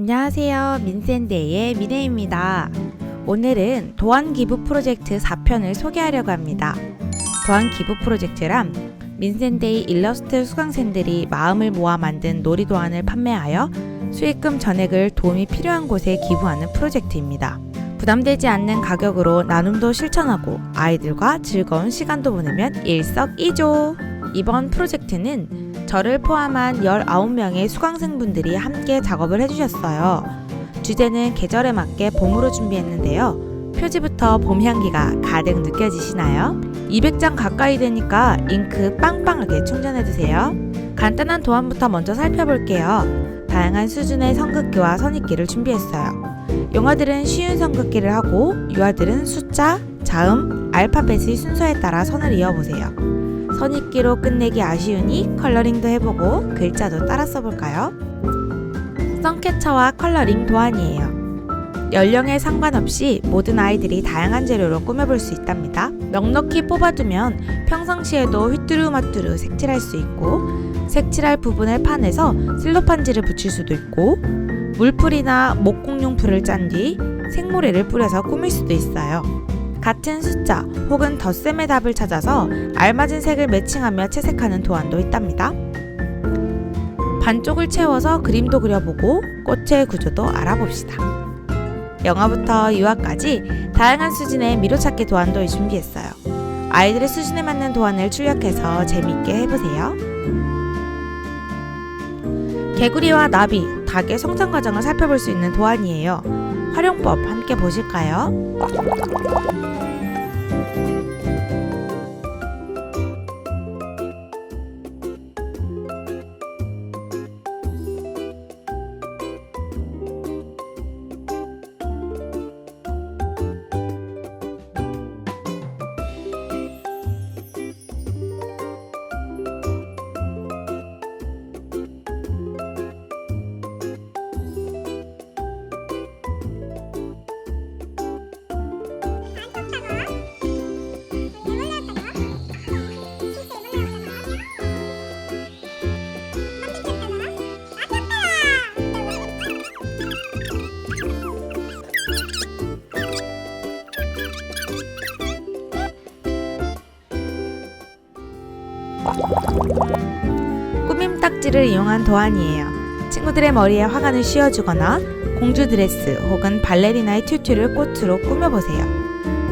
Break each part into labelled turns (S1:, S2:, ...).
S1: 안녕하세요. 민센데이의 미네입니다. 오늘은 도안 기부 프로젝트 4편을 소개하려고 합니다. 도안 기부 프로젝트란 민센데이 일러스트 수강생들이 마음을 모아 만든 놀이 도안을 판매하여 수익금 전액을 도움이 필요한 곳에 기부하는 프로젝트입니다. 부담되지 않는 가격으로 나눔도 실천하고 아이들과 즐거운 시간도 보내면 일석이조! 이번 프로젝트는 저를 포함한 19명의 수강생분들이 함께 작업을 해주셨어요. 주제는 계절에 맞게 봄으로 준비했는데요. 표지부터 봄 향기가 가득 느껴지시나요? 200장 가까이 되니까 잉크 빵빵하게 충전해두세요. 간단한 도안부터 먼저 살펴볼게요. 다양한 수준의 선긋기와 선입기를 준비했어요. 용어들은 쉬운 선긋기를 하고 유아들은 숫자, 자음, 알파벳의 순서에 따라 선을 이어보세요. 선입기로 끝내기 아쉬우니 컬러링도 해보고 글자도 따라 써볼까요? 선캐쳐와 컬러링 도안이에요. 연령에 상관없이 모든 아이들이 다양한 재료로 꾸며볼 수 있답니다. 넉넉히 뽑아두면 평상시에도 휘뚜루마뚜루 색칠할 수 있고 색칠할 부분을 파내서 실로판지를 붙일 수도 있고 물풀이나 목공용 풀을 짠 뒤 생모래를 뿌려서 꾸밀 수도 있어요. 같은 숫자 혹은 덧셈의 답을 찾아서 알맞은 색을 매칭하며 채색하는 도안도 있답니다. 반쪽을 채워서 그림도 그려보고 꽃의 구조도 알아봅시다. 영어부터 유아까지 다양한 수준의 미로찾기 도안도 준비했어요. 아이들의 수준에 맞는 도안을 출력해서 재미있게 해보세요. 개구리와 나비, 닭의 성장 과정을 살펴볼 수 있는 도안이에요. 활용법 함께 보실까요? 딱지를 이용한 도안이에요. 친구들의 머리에 화관을 씌워주거나 공주 드레스 혹은 발레리나의 튜튜를 꽃으로 꾸며보세요.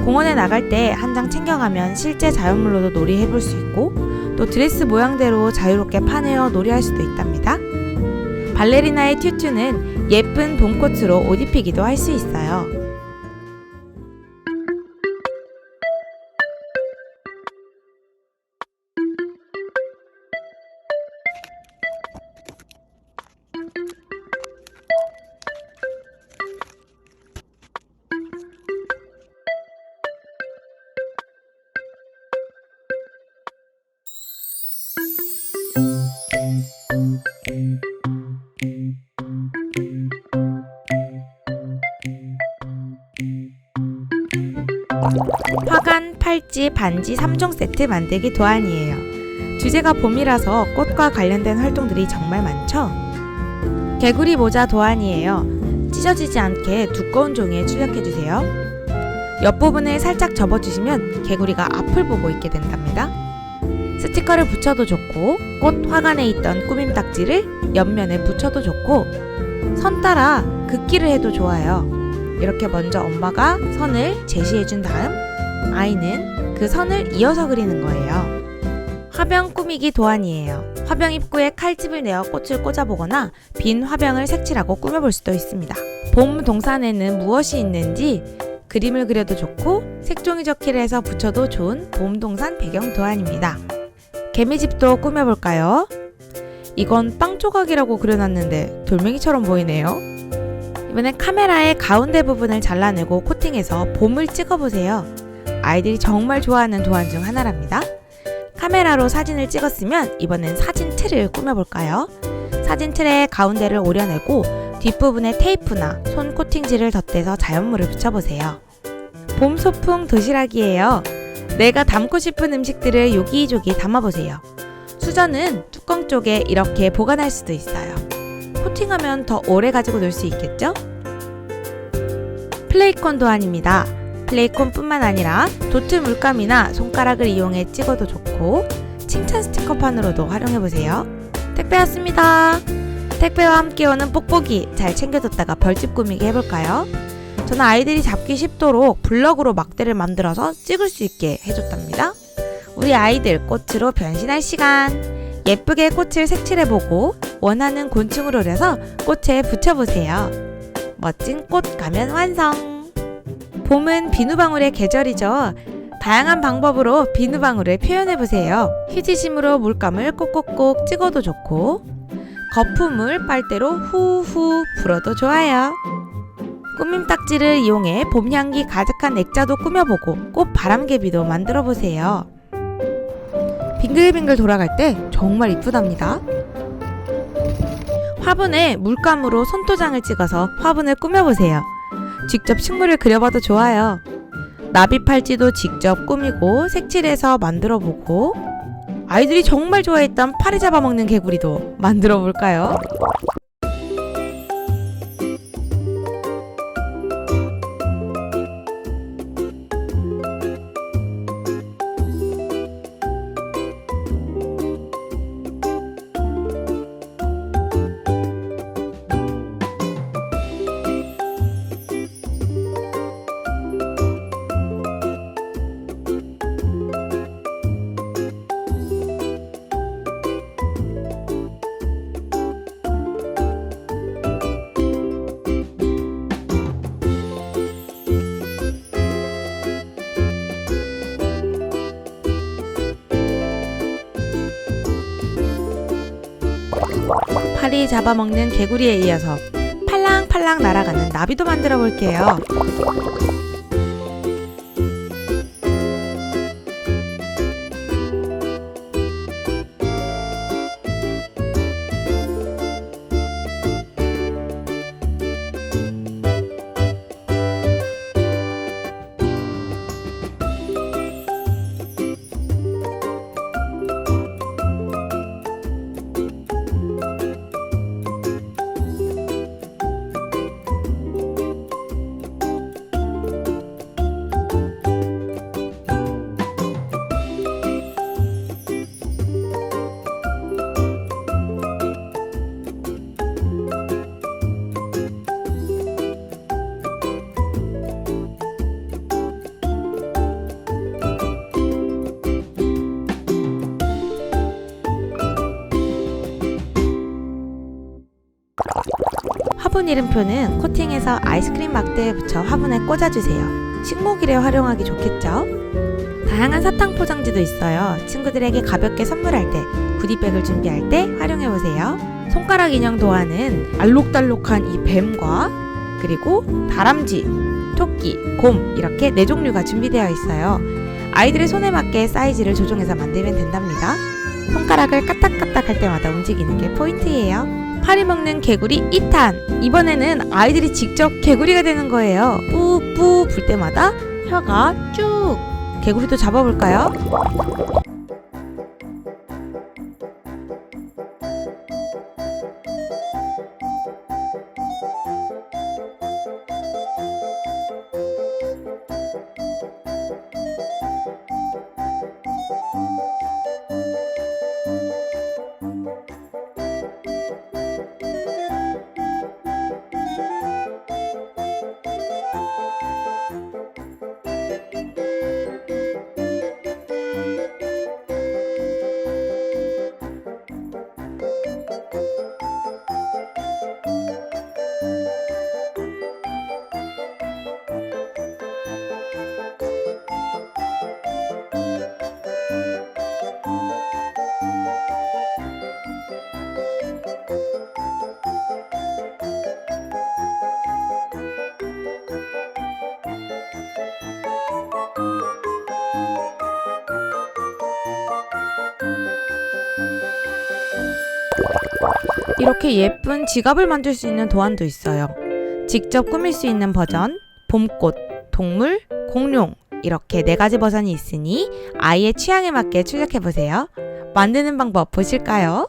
S1: 공원에 나갈 때 한 장 챙겨가면 실제 자연물로도 놀이해볼 수 있고 또 드레스 모양대로 자유롭게 파내어 놀이할 수도 있답니다. 발레리나의 튜튜는 예쁜 봄꽃으로 옷 입히기도 할 수 있어요. 팔찌, 반지 3종 세트 만들기 도안이에요. 주제가 봄이라서 꽃과 관련된 활동들이 정말 많죠? 개구리 모자 도안이에요. 찢어지지 않게 두꺼운 종이에 출력해주세요. 옆부분을 살짝 접어주시면 개구리가 앞을 보고 있게 된답니다. 스티커를 붙여도 좋고 꽃 화관에 있던 꾸밈 딱지를 옆면에 붙여도 좋고 선 따라 긋기를 해도 좋아요. 이렇게 먼저 엄마가 선을 제시해준 다음 아이는 그 선을 이어서 그리는 거예요. 화병 꾸미기 도안이에요. 화병 입구에 칼집을 내어 꽃을 꽂아보거나 빈 화병을 색칠하고 꾸며볼 수도 있습니다. 봄 동산에는 무엇이 있는지 그림을 그려도 좋고 색종이 적기를 해서 붙여도 좋은 봄 동산 배경 도안입니다. 개미집도 꾸며볼까요? 이건 빵 조각이라고 그려놨는데 돌멩이처럼 보이네요. 이번엔 카메라의 가운데 부분을 잘라내고 코팅해서 봄을 찍어보세요. 아이들이 정말 좋아하는 도안 중 하나랍니다. 카메라로 사진을 찍었으면 이번엔 사진 틀을 꾸며볼까요? 사진 틀의 가운데를 오려내고 뒷부분에 테이프나 손 코팅지를 덧대서 자연물을 붙여보세요. 봄 소풍 도시락이에요. 내가 담고 싶은 음식들을 요기조기 담아보세요. 수저는 뚜껑 쪽에 이렇게 보관할 수도 있어요. 코팅하면 더 오래 가지고 놀 수 있겠죠? 플레이콘 도안입니다. 플레이콘뿐만 아니라 도트 물감이나 손가락을 이용해 찍어도 좋고 칭찬 스티커판으로도 활용해보세요. 택배 왔습니다. 택배와 함께 오는 뽁뽁이 잘 챙겨뒀다가 벌집 꾸미기 해볼까요? 저는 아이들이 잡기 쉽도록 블럭으로 막대를 만들어서 찍을 수 있게 해줬답니다. 우리 아이들 꽃으로 변신할 시간. 예쁘게 꽃을 색칠해보고 원하는 곤충으로 그려서 꽃에 붙여보세요. 멋진 꽃 가면 완성! 봄은 비누방울의 계절이죠. 다양한 방법으로 비누방울을 표현해보세요. 휴지심으로 물감을 꼭꼭꼭 찍어도 좋고, 거품을 빨대로 후후 불어도 좋아요. 꾸밈 딱지를 이용해 봄 향기 가득한 액자도 꾸며보고 꽃 바람개비도 만들어보세요. 빙글빙글 돌아갈 때 정말 이쁘답니다. 화분에 물감으로 손도장을 찍어서 화분을 꾸며보세요. 직접 식물을 그려봐도 좋아요. 나비 팔찌도 직접 꾸미고 색칠해서 만들어 보고 아이들이 정말 좋아했던 파리 잡아먹는 개구리도 만들어 볼까요? 잡아먹는 개구리에 이어서 팔랑팔랑 날아가는 나비도 만들어 볼게요. 화분 이름표는 코팅해서 아이스크림 막대에 붙여 화분에 꽂아주세요. 식목일에 활용하기 좋겠죠? 다양한 사탕 포장지도 있어요. 친구들에게 가볍게 선물할 때, 구디백을 준비할 때 활용해보세요. 손가락 인형 도안은 알록달록한 이 뱀과 그리고 다람쥐, 토끼, 곰 이렇게 네 종류가 준비되어 있어요. 아이들의 손에 맞게 사이즈를 조정해서 만들면 된답니다. 손가락을 까딱까딱 할 때마다 움직이는 게 포인트예요. 파리 먹는 개구리 2탄. 이번에는 아이들이 직접 개구리가 되는 거예요. 뿌뿌 불 때마다 혀가 쭉. 개구리도 잡아볼까요? 이렇게 예쁜 지갑을 만들 수 있는 도안도 있어요. 직접 꾸밀 수 있는 버전, 봄꽃, 동물, 공룡 이렇게 네 가지 버전이 있으니 아이의 취향에 맞게 출력해 보세요. 만드는 방법 보실까요?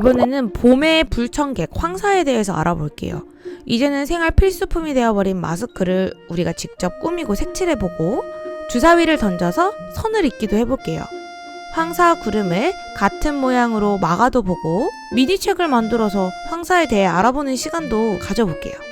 S1: 이번에는 봄의 불청객 황사에 대해서 알아볼게요. 이제는 생활 필수품이 되어버린 마스크를 우리가 직접 꾸미고 색칠해보고 주사위를 던져서 선을 잇기도 해볼게요. 황사 구름을 같은 모양으로 막아도 보고 미니책을 만들어서 황사에 대해 알아보는 시간도 가져볼게요.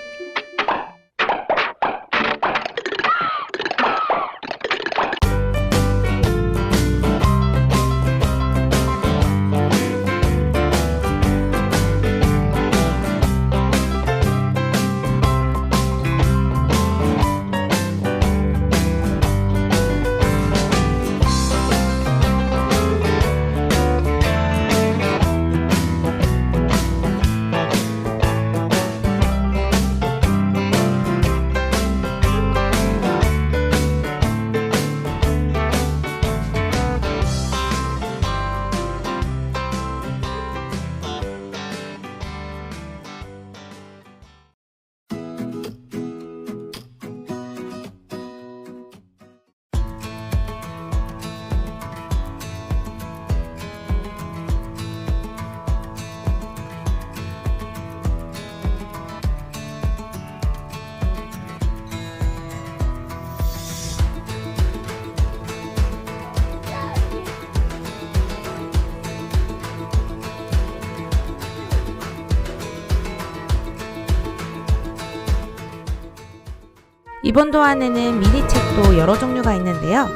S1: 이번 도안에는 미니 책도 여러 종류가 있는데요.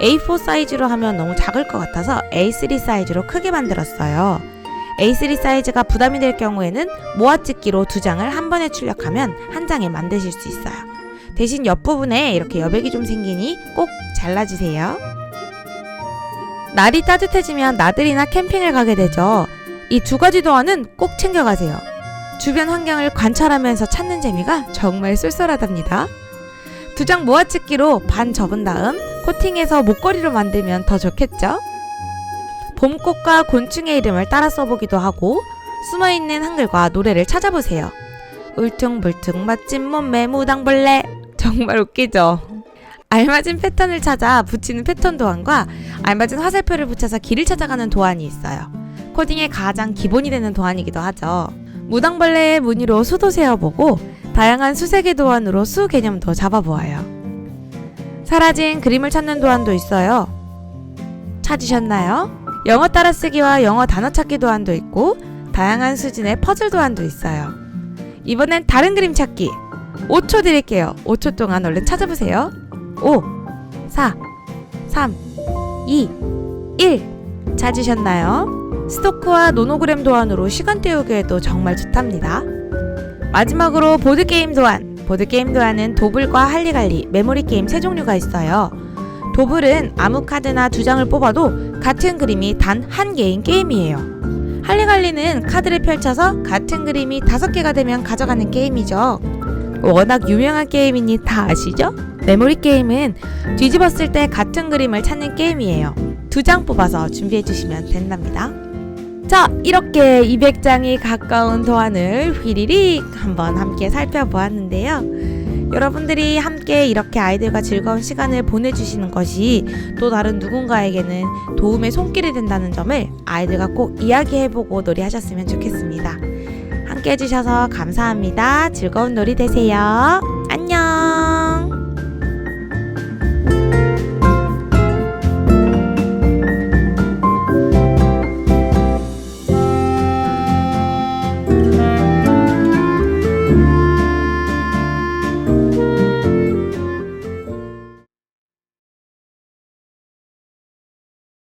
S1: A4 사이즈로 하면 너무 작을 것 같아서 A3 사이즈로 크게 만들었어요. A3 사이즈가 부담이 될 경우에는 모아찍기로 두 장을 한 번에 출력하면 한 장에 만드실 수 있어요. 대신 옆부분에 이렇게 여백이 좀 생기니 꼭 잘라주세요. 날이 따뜻해지면 나들이나 캠핑을 가게 되죠. 이 두 가지 도안은 꼭 챙겨가세요. 주변 환경을 관찰하면서 찾는 재미가 정말 쏠쏠하답니다. 두 장 모아찍기로 반 접은 다음 코팅해서 목걸이로 만들면 더 좋겠죠? 봄꽃과 곤충의 이름을 따라 써보기도 하고 숨어있는 한글과 노래를 찾아보세요. 울퉁불퉁 멋진 몸매 무당벌레 정말 웃기죠? 알맞은 패턴을 찾아 붙이는 패턴 도안과 알맞은 화살표를 붙여서 길을 찾아가는 도안이 있어요. 코딩의 가장 기본이 되는 도안이기도 하죠. 무당벌레의 무늬로 수도 세어보고 다양한 수색의 도안으로 수 개념도 잡아보아요. 사라진 그림을 찾는 도안도 있어요. 찾으셨나요? 영어 따라쓰기와 영어 단어 찾기 도안도 있고 다양한 수준의 퍼즐 도안도 있어요. 이번엔 다른 그림 찾기. 5초 드릴게요. 5초 동안 얼른 찾아보세요. 5, 4, 3, 2, 1. 찾으셨나요? 스토크와 노노그램 도안으로 시간 때우기에도 정말 좋답니다. 마지막으로 보드게임 도안. 보드게임 도안은 도블과 할리갈리, 메모리 게임 세 종류가 있어요. 도블은 아무 카드나 두 장을 뽑아도 같은 그림이 단 한 개인 게임이에요. 할리갈리는 카드를 펼쳐서 같은 그림이 다섯 개가 되면 가져가는 게임이죠. 워낙 유명한 게임이니 다 아시죠? 메모리 게임은 뒤집었을 때 같은 그림을 찾는 게임이에요. 두 장 뽑아서 준비해 주시면 된답니다. 자, 이렇게 200장이 가까운 도안을 휘리릭 한번 함께 살펴보았는데요. 여러분들이 함께 이렇게 아이들과 즐거운 시간을 보내주시는 것이 또 다른 누군가에게는 도움의 손길이 된다는 점을 아이들과 꼭 이야기해보고 놀이하셨으면 좋겠습니다. 함께 해주셔서 감사합니다. 즐거운 놀이 되세요.